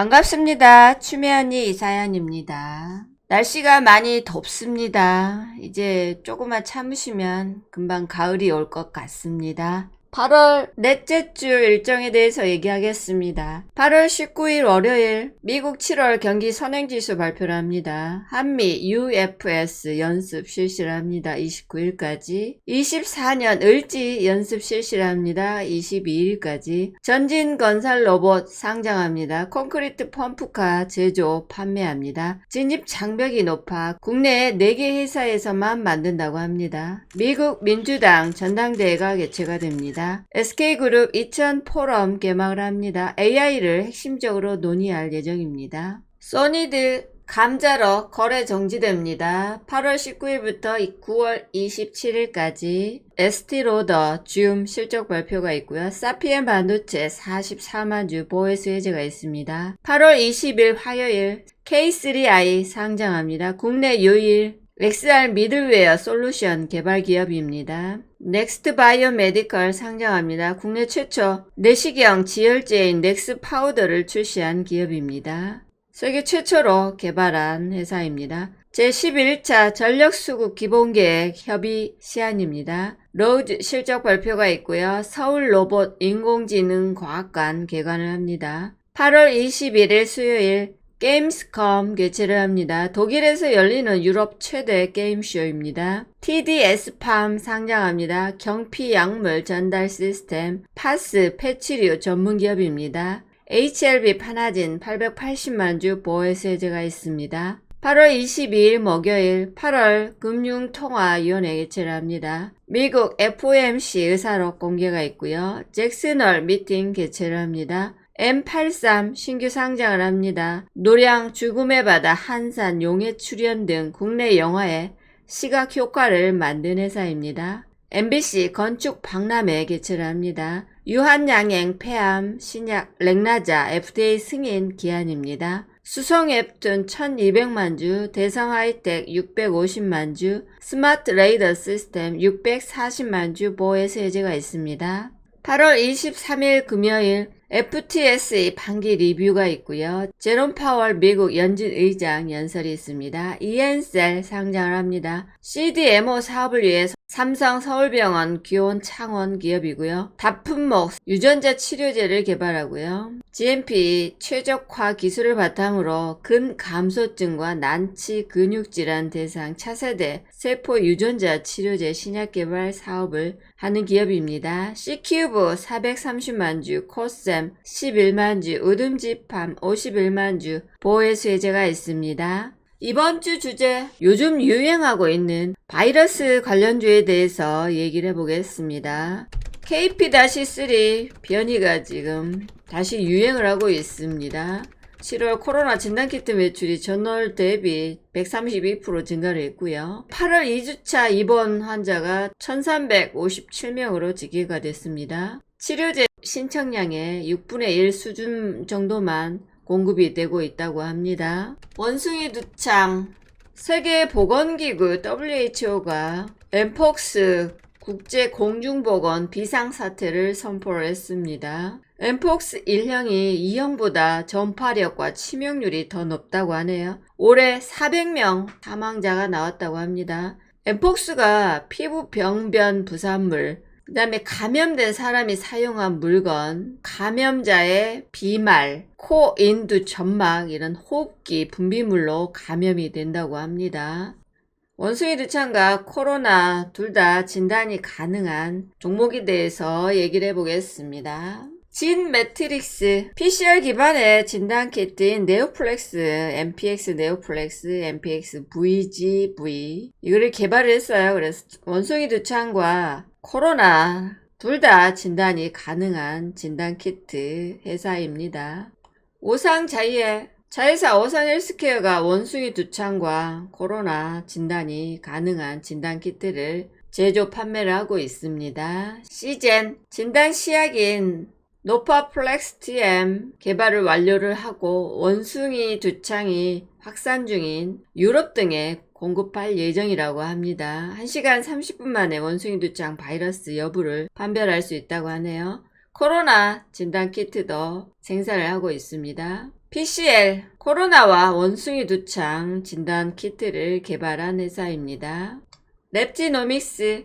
반갑습니다. 추미 언니 이사연입니다. 날씨가 많이 덥습니다. 이제 조금만 참으시면 금방 가을이 올 것 같습니다. 8월 넷째 주 일정에 대해서 얘기하겠습니다. 8월 19일 월요일 미국 7월 경기 선행지수 발표를 합니다. 한미 UFS 연습 실시를 합니다. 29일까지. 24년 을지 연습 실시를 합니다. 22일까지. 전진 건설 로봇 상장합니다. 콘크리트 펌프카 제조 판매합니다. 진입 장벽이 높아 국내 4개 회사에서만 만든다고 합니다. 미국 민주당 전당대회가 개최가 됩니다. SK그룹 2000 포럼 개막을 합니다. AI를 핵심적으로 논의할 예정입니다. 소니드 감자러 거래 정지됩니다. 8월 19일부터 9월 27일까지 ST로더 줌 실적 발표가 있고요. 사피엔 반도체 44만 주 보해수 해제가 있습니다. 8월 20일 화요일 K3i 상장합니다. 국내 유일 XR 미들웨어 솔루션 개발 기업입니다. 넥스트 바이오 메디컬 상장합니다. 국내 최초 내시경 지혈제인 넥스 파우더를 출시한 기업입니다. 세계 최초로 개발한 회사입니다. 제11차 전력수급 기본계획 협의 시안입니다. 로드 실적 발표가 있고요. 서울 로봇 인공지능 과학관 개관을 합니다. 8월 21일 수요일 게임스컴 개최를 합니다. 독일에서 열리는 유럽 최대 게임쇼입니다. TDS팜 상장합니다. 경피 약물 전달 시스템 파스 패치류 전문 기업입니다. HLB 파나진 880만 주 보해수 해제가 있습니다. 8월 22일 목요일 8월 금융통화위원회 개최를 합니다. 미국 FOMC 의사록 공개가 있고요. 잭슨홀 미팅 개최를 합니다. M83 신규 상장을 합니다. 노량 죽음의 바다 한산 용해 출연 등 국내 영화의 시각 효과를 만든 회사입니다. MBC 건축 박람회 개최를 합니다. 유한양행 폐암 신약 렉나자 FDA 승인 기한입니다. 수성 앱툰 1200만 주, 대성 하이텍 650만 주, 스마트 레이더 시스템 640만 주 보해서 해제가 있습니다. 8월 23일 금요일 FTSE 반기 리뷰가 있고요. 제롬 파월 미국 연준 의장 연설이 있습니다. 이엔셀 상장을 합니다. CDMO 사업을 위해 삼성 서울병원 기원 창원 기업이고요. 다품목 유전자 치료제를 개발하고요. GMP 최적화 기술을 바탕으로 근감소증과 난치 근육질환 대상 차세대 세포 유전자 치료제 신약 개발 사업을 하는 기업입니다. C큐브 430만 주, 코셈 11만 주, 우듬지팜 51만 주 보해수 해제가 있습니다. 이번 주 주제, 요즘 유행하고 있는 바이러스 관련주에 대해서 얘기를 해보겠습니다. KP-3 변이가 지금 다시 유행을 하고 있습니다. 7월 코로나 진단키트 매출이 전월 대비 132% 증가를 했고요. 8월 2주차 입원 환자가 1357명으로 집계가 됐습니다. 치료제 신청량의 6분의 1 수준 정도만 공급이 되고 있다고 합니다. 원숭이 두창 세계보건기구 WHO가 엠폭스 국제 공중보건 비상사태를 선포를 했습니다. 엠폭스 1형이 2형보다 전파력과 치명률이 더 높다고 하네요. 올해 400명 사망자가 나왔다고 합니다. 엠폭스가 피부 병변 부산물, 그 다음에 감염된 사람이 사용한 물건, 감염자의 비말, 코, 인두, 점막 이런 호흡기 분비물로 감염이 된다고 합니다. 원숭이 두창과 코로나 둘 다 진단이 가능한 종목에 대해서 얘기를 해보겠습니다. 진 매트릭스 PCR 기반의 진단 키트인 네오플렉스, MPX 네오플렉스, MPX VGV 이거를 개발을 했어요. 그래서 원숭이 두창과 코로나 둘 다 진단이 가능한 진단 키트 회사입니다. 오상 자이의 자회사 오산 헬스케어가 원숭이 두창과 코로나 진단이 가능한 진단 키트를 제조 판매를 하고 있습니다. 시젠 진단 시약인 노파플렉스 TM 개발을 완료를 하고 원숭이 두창이 확산 중인 유럽 등에 공급할 예정이라고 합니다. 1시간 30분 만에 원숭이 두창 바이러스 여부를 판별할 수 있다고 하네요. 코로나 진단 키트도 생산을 하고 있습니다. PCL 코로나와 원숭이 두창 진단 키트를 개발한 회사입니다. 랩지노믹스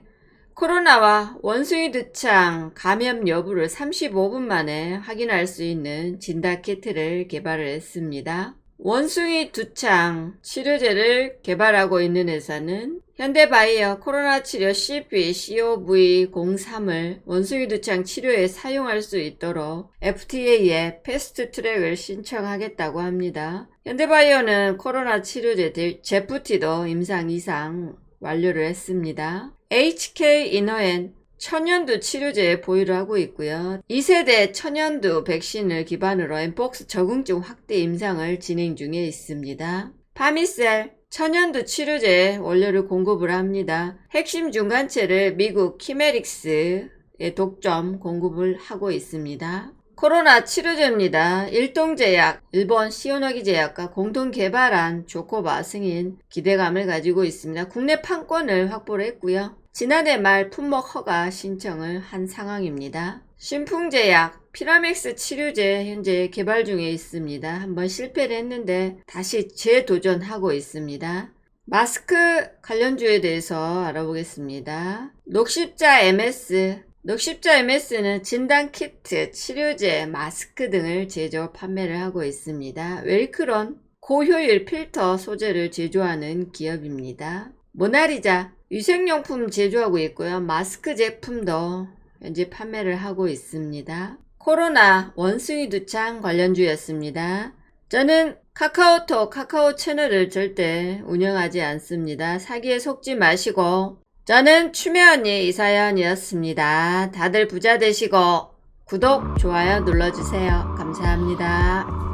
코로나와 원숭이 두창 감염 여부를 35분 만에 확인할 수 있는 진단 키트를 개발을 했습니다. 원숭이 두창 치료제를 개발하고 있는 회사는 현대바이오 코로나 치료 CP COV03을 원숭이 두창 치료에 사용할 수 있도록 FTA에 패스트 트랙을 신청하겠다고 합니다. 현대바이오는 코로나 치료제 데- 제프티도 임상 이상 완료를 했습니다. HK 이너엔 천연두 치료제 보유를 하고 있고요. 2세대 천연두 백신을 기반으로 엠폭스 적응증 확대 임상을 진행 중에 있습니다. 파미셀 천연두 치료제 원료를 공급을 합니다. 핵심 중간체를 미국 키메릭스의 독점 공급을 하고 있습니다. 코로나 치료제입니다. 일동제약, 일본 시오노기 제약과 공동 개발한 조코바 승인 기대감을 가지고 있습니다. 국내 판권을 확보를 했고요. 지난해 말 품목 허가 신청을 한 상황입니다. 신풍제약, 피라맥스 치료제 현재 개발 중에 있습니다. 한번 실패를 했는데 다시 재도전하고 있습니다. 마스크 관련주에 대해서 알아보겠습니다. 녹십자 MS 녹십자 MS는 진단 키트, 치료제, 마스크 등을 제조 판매를 하고 있습니다. 웰크론 고효율 필터 소재를 제조하는 기업입니다. 모나리자 위생용품 제조하고 있고요. 마스크 제품도 현재 판매를 하고 있습니다. 코로나 원숭이 두창 관련주였습니다. 저는 카카오톡 카카오 채널을 절대 운영하지 않습니다. 사기에 속지 마시고 저는 추매 언니 이사연이었습니다. 다들 부자 되시고 구독, 좋아요 눌러주세요. 감사합니다.